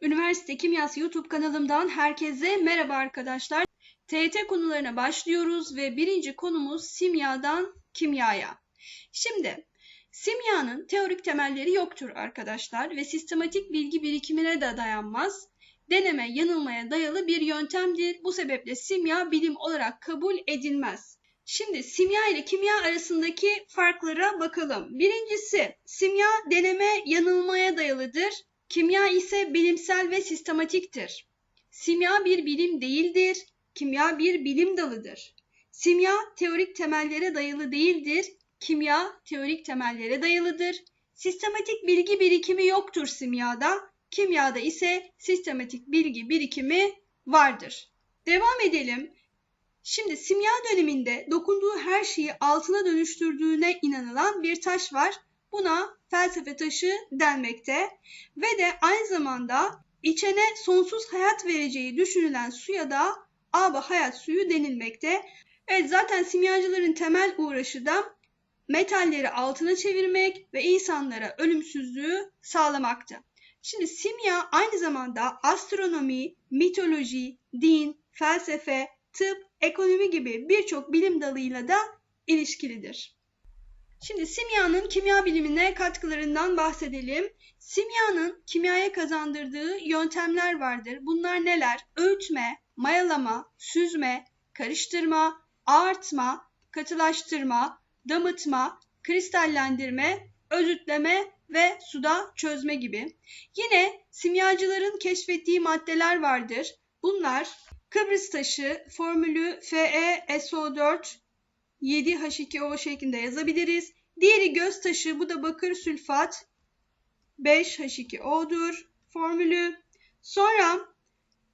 Üniversite Kimyası YouTube kanalımdan herkese merhaba arkadaşlar. TYT konularına başlıyoruz ve birinci konumuz simyadan kimyaya. Şimdi simyanın teorik temelleri yoktur arkadaşlar ve sistematik bilgi birikimine de dayanmaz. Deneme yanılmaya dayalı bir yöntemdir. Bu sebeple simya bilim olarak kabul edilmez. Şimdi simya ile kimya arasındaki farklara bakalım. Birincisi simya deneme yanılmaya dayalıdır. Kimya ise bilimsel ve sistematiktir. Simya bir bilim değildir. Kimya bir bilim dalıdır. Simya teorik temellere dayalı değildir. Kimya teorik temellere dayalıdır. Sistematik bilgi birikimi yoktur simyada. Kimyada ise sistematik bilgi birikimi vardır. Devam edelim. Şimdi simya döneminde dokunduğu her şeyi altına dönüştürdüğüne inanılan bir taş var. Buna felsefe taşı denmekte ve de aynı zamanda içene sonsuz hayat vereceği düşünülen suya da aba hayat suyu denilmekte. Evet zaten simyacıların temel uğraşı da metalleri altına çevirmek ve insanlara ölümsüzlüğü sağlamaktı. Şimdi simya aynı zamanda astronomi, mitoloji, din, felsefe, tıp, ekonomi gibi birçok bilim dalıyla da ilişkilidir. Şimdi simyanın kimya bilimine katkılarından bahsedelim. Simyanın kimyaya kazandırdığı yöntemler vardır. Bunlar neler? Öğütme, mayalama, süzme, karıştırma, ağartma, katılaştırma, damıtma, kristallendirme, özütleme ve suda çözme gibi. Yine simyacıların keşfettiği maddeler vardır. Bunlar Kıbrıs taşı formülü FeSO4 7H2O şeklinde yazabiliriz. Diğeri göz taşı bu da bakır sülfat 5H2O'dur formülü. Sonra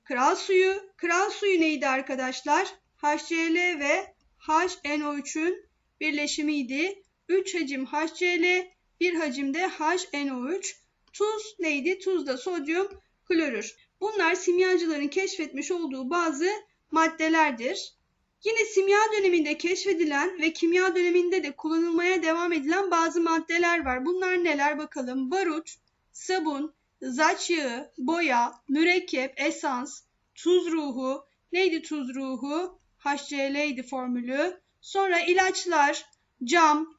kral suyu. Kral suyu neydi arkadaşlar? HCl ve HNO3'ün birleşimiydi. 3 hacim HCl, 1 hacim de HNO3. Tuz neydi? Tuz da sodyum klorür. Bunlar simyacıların keşfetmiş olduğu bazı maddelerdir. Yine simya döneminde keşfedilen ve kimya döneminde de kullanılmaya devam edilen bazı maddeler var. Bunlar neler bakalım? Barut, sabun, zaç yağı, boya, mürekkep, esans, tuz ruhu. Neydi tuz ruhu? HCl idi formülü. Sonra ilaçlar, cam,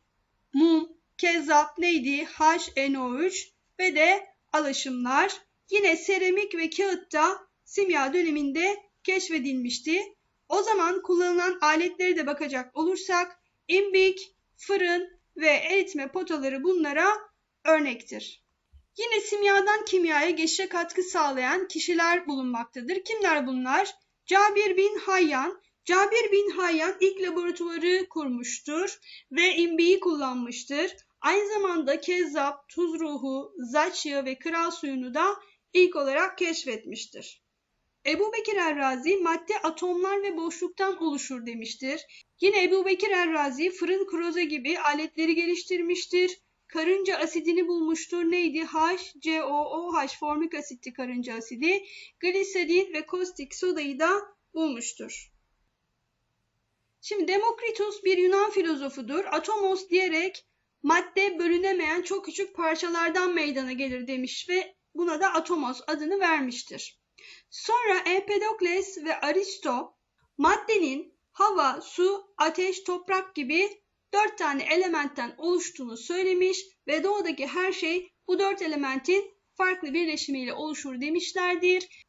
mum, kezzap neydi? HNO3 ve de alaşımlar. Yine seramik ve kağıt da simya döneminde keşfedilmişti. O zaman kullanılan aletleri de bakacak olursak imbik, fırın ve eritme potaları bunlara örnektir. Yine simyadan kimyaya geçişe katkı sağlayan kişiler bulunmaktadır. Kimler bunlar? Cabir bin Hayyan. Cabir bin Hayyan ilk laboratuvarı kurmuştur ve imbiği kullanmıştır. Aynı zamanda kezzap, tuz ruhu, zaç yağı ve kral suyunu da ilk olarak keşfetmiştir. Ebu Bekir Errazi madde atomlar ve boşluktan oluşur demiştir. Yine Ebu Bekir Errazi fırın kroza gibi aletleri geliştirmiştir. Karınca asidini bulmuştur. Neydi? HCOOH formik asitti karınca asidi. Gliserin ve kostik sodayı da bulmuştur. Şimdi Demokritos bir Yunan filozofudur. Atomos diyerek madde bölünemeyen çok küçük parçalardan meydana gelir demiş ve buna da atomos adını vermiştir. Sonra Empedokles ve Aristo maddenin hava, su, ateş, toprak gibi dört tane elementten oluştuğunu söylemiş ve doğadaki her şey bu dört elementin farklı birleşimiyle oluşur demişlerdir.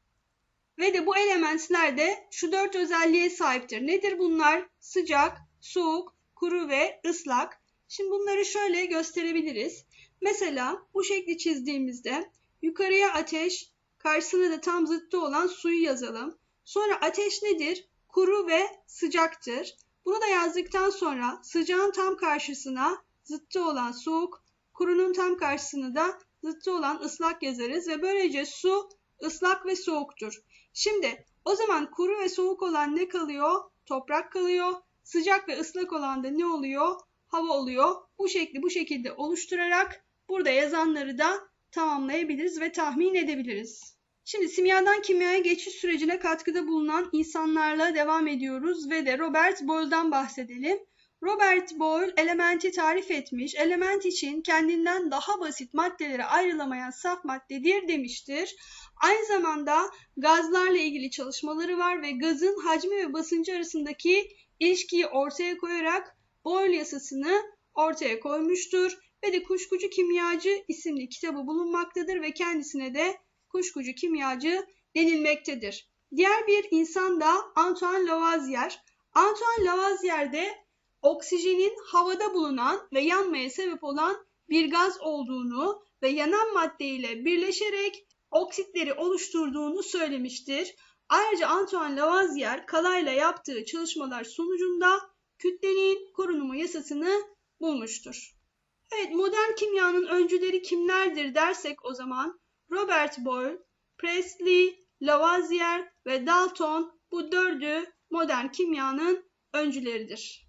Ve de bu elementler de şu dört özelliğe sahiptir. Nedir bunlar? Sıcak, soğuk, kuru ve ıslak. Şimdi bunları şöyle gösterebiliriz. Mesela bu şekli çizdiğimizde yukarıya ateş, karşısına da tam zıttı olan suyu yazalım. Sonra ateş nedir? Kuru ve sıcaktır. Bunu da yazdıktan sonra sıcağın tam karşısına zıttı olan soğuk, kurunun tam karşısına da zıttı olan ıslak yazarız ve böylece su ıslak ve soğuktur. Şimdi o zaman kuru ve soğuk olan ne kalıyor? Toprak kalıyor. Sıcak ve ıslak olan da ne oluyor? Hava oluyor. Bu şekli bu şekilde oluşturarak burada yazanları da tamamlayabiliriz ve tahmin edebiliriz. Şimdi simyadan kimyaya geçiş sürecine katkıda bulunan insanlarla devam ediyoruz ve de Robert Boyle'dan bahsedelim. Robert Boyle elementi tarif etmiş. Element için kendinden daha basit maddelere ayrılamayan saf maddedir demiştir. Aynı zamanda gazlarla ilgili çalışmaları var ve gazın hacmi ve basıncı arasındaki ilişkiyi ortaya koyarak Boyle yasasını ortaya koymuştur ve de Kuşkucu Kimyacı isimli kitabı bulunmaktadır ve kendisine de Kuşkucu Kimyacı denilmektedir. Diğer bir insan da Antoine Lavoisier. Antoine Lavoisier de oksijenin havada bulunan ve yanmaya sebep olan bir gaz olduğunu ve yanan madde ile birleşerek oksitleri oluşturduğunu söylemiştir. Ayrıca Antoine Lavoisier kalayla yaptığı çalışmalar sonucunda kütlenin korunumu yasasını bulmuştur. Evet modern kimyanın öncüleri kimlerdir dersek o zaman Robert Boyle, Priestley, Lavoisier ve Dalton bu dördü modern kimyanın öncüleridir.